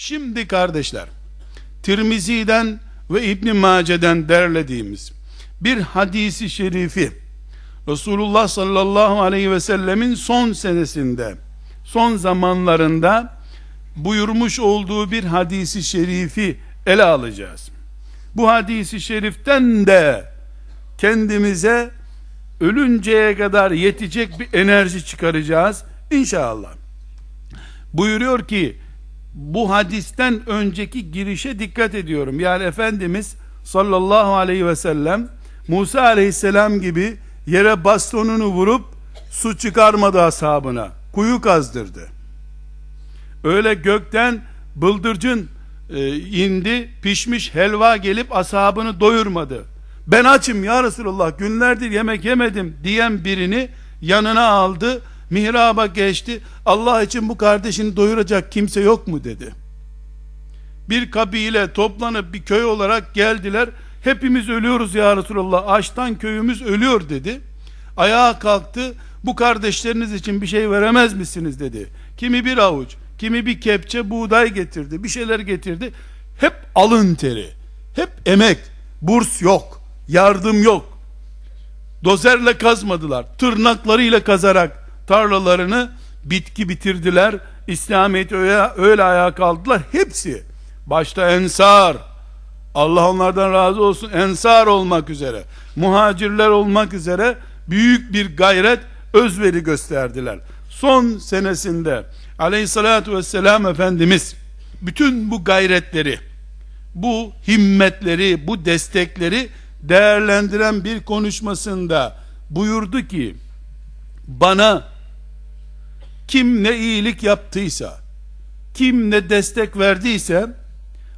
Şimdi kardeşler, Tirmizi'den ve İbn Mace'den derlediğimiz bir hadisi şerifi Resulullah sallallahu aleyhi ve sellemin son senesinde, son zamanlarında buyurmuş olduğu bir hadisi şerifi ele alacağız. Bu hadisi şeriften de kendimize ölünceye kadar yetecek bir enerji çıkaracağız inşallah. Buyuruyor ki bu hadisten önceki girişe dikkat ediyorum. Yani Efendimiz sallallahu aleyhi ve sellem Musa aleyhisselam gibi yere bastonunu vurup su çıkarmadı ashabına. Kuyu kazdırdı. Öyle gökten bıldırcın e, indi, pişmiş helva gelip ashabını doyurmadı. Ben açım ya Resulallah günlerdir yemek yemedim diyen birini yanına aldı, mihraba geçti. Allah için bu kardeşini doyuracak kimse yok mu dedi. Bir kabile toplanıp bir köy olarak geldiler. Hepimiz ölüyoruz ya Resulallah. Açtan köyümüz ölüyor dedi. Ayağa kalktı. Bu kardeşleriniz için bir şey veremez misiniz dedi. Kimi bir avuç, kimi bir kepçe buğday getirdi. Bir şeyler getirdi. Hep alın teri. Hep emek. Burs yok. Yardım yok. Dozerle kazmadılar. Tırnaklarıyla kazarak tarlalarını bitki bitirdiler. İslamiyet öyle, öyle ayağa kaldılar. Hepsi. Başta ensar. Allah onlardan razı olsun. Ensar olmak üzere. Muhacirler olmak üzere büyük bir gayret, özveri gösterdiler. Son senesinde aleyhissalatü vesselam Efendimiz bütün bu gayretleri, bu himmetleri, bu destekleri değerlendiren bir konuşmasında buyurdu ki bana kim ne iyilik yaptıysa kim ne destek verdiyse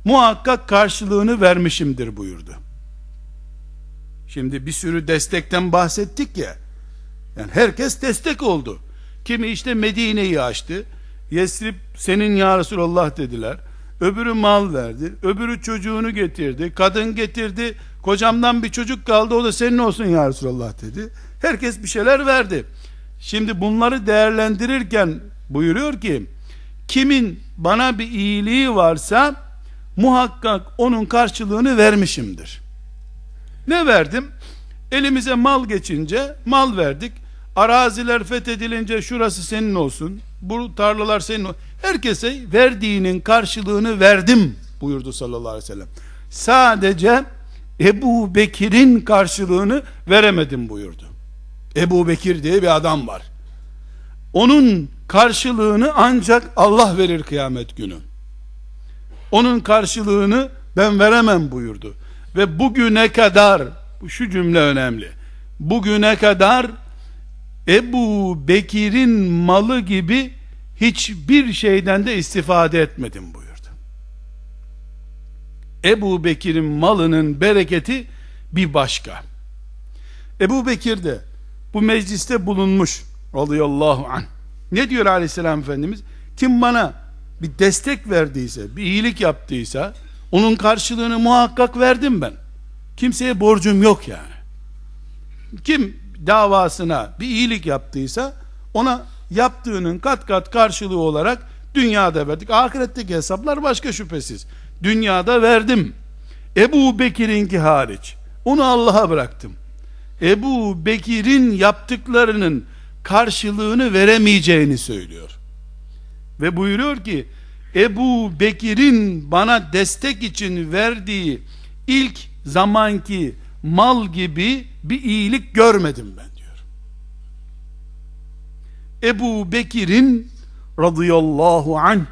muhakkak karşılığını vermişimdir buyurdu. Şimdi bir sürü destekten bahsettik ya. Yani herkes destek oldu. Kimi işte Medine'yi açtı. Yesrib senin ya Resulallah dediler. Öbürü mal verdi. Öbürü çocuğunu getirdi. Kadın getirdi. Kocamdan bir çocuk kaldı o da senin olsun ya Resulallah dedi. Herkes bir şeyler verdi. Şimdi bunları değerlendirirken buyuruyor ki kimin bana bir iyiliği varsa muhakkak onun karşılığını vermişimdir. Ne verdim? Elimize mal geçince mal verdik. Araziler fethedilince şurası senin olsun. Bu tarlalar senin olsun. Herkese verdiğinin karşılığını verdim buyurdu sallallahu aleyhi ve sellem. Sadece Ebu Bekir'in karşılığını veremedim buyurdu. Ebu Bekir diye bir adam var. Onun karşılığını ancak Allah verir kıyamet günü. Onun karşılığını ben veremem buyurdu. Ve bugüne kadar şu cümle önemli. Bugüne kadar Ebu Bekir'in malı gibi hiçbir şeyden de istifade etmedim buyurdu. Ebu Bekir'in malının bereketi bir başka. Ebu Bekir de bu mecliste bulunmuş radıyallahu anh. Ne diyor aleyhisselam efendimiz? Kim bana bir destek verdiyse, bir iyilik yaptıysa onun karşılığını muhakkak verdim ben. Kimseye borcum yok yani. Kim davasına bir iyilik yaptıysa ona yaptığının kat kat karşılığı olarak dünyada verdik. Ahiretteki hesaplar başka şüphesiz. Dünyada verdim. Ebu Bekir'inki hariç. Onu Allah'a bıraktım. Ebu Bekir'in yaptıklarının karşılığını veremeyeceğini söylüyor. Ve buyuruyor ki Ebu Bekir'in bana destek için verdiği ilk zamanki mal gibi bir iyilik görmedim ben diyor. Ebu Bekir'in radıyallahu anh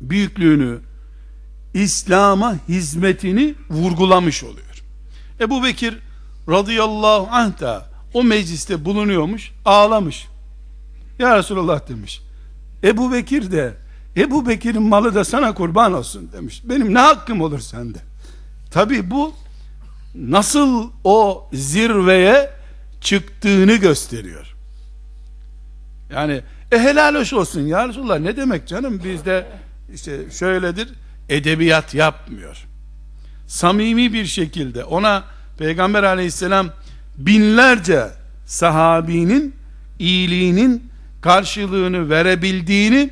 büyüklüğünü İslam'a hizmetini vurgulamış oluyor. Ebu Bekir radıyallahu anh da o mecliste bulunuyormuş ağlamış. Ya Resulallah demiş. Ebu Bekir de Ebu Bekir'in malı da sana kurban olsun demiş. Benim ne hakkım olur sende? Tabi bu nasıl o zirveye çıktığını gösteriyor. Yani e helal hoş olsun ya Resulallah ne demek canım bizde işte şöyledir edebiyat yapmıyor. Samimi bir şekilde ona Peygamber aleyhisselam binlerce sahabinin iyiliğinin karşılığını verebildiğini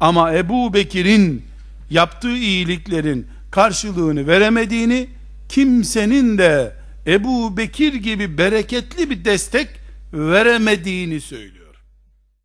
ama Ebu Bekir'in yaptığı iyiliklerin karşılığını veremediğini, kimsenin de Ebu Bekir gibi bereketli bir destek veremediğini söylüyor.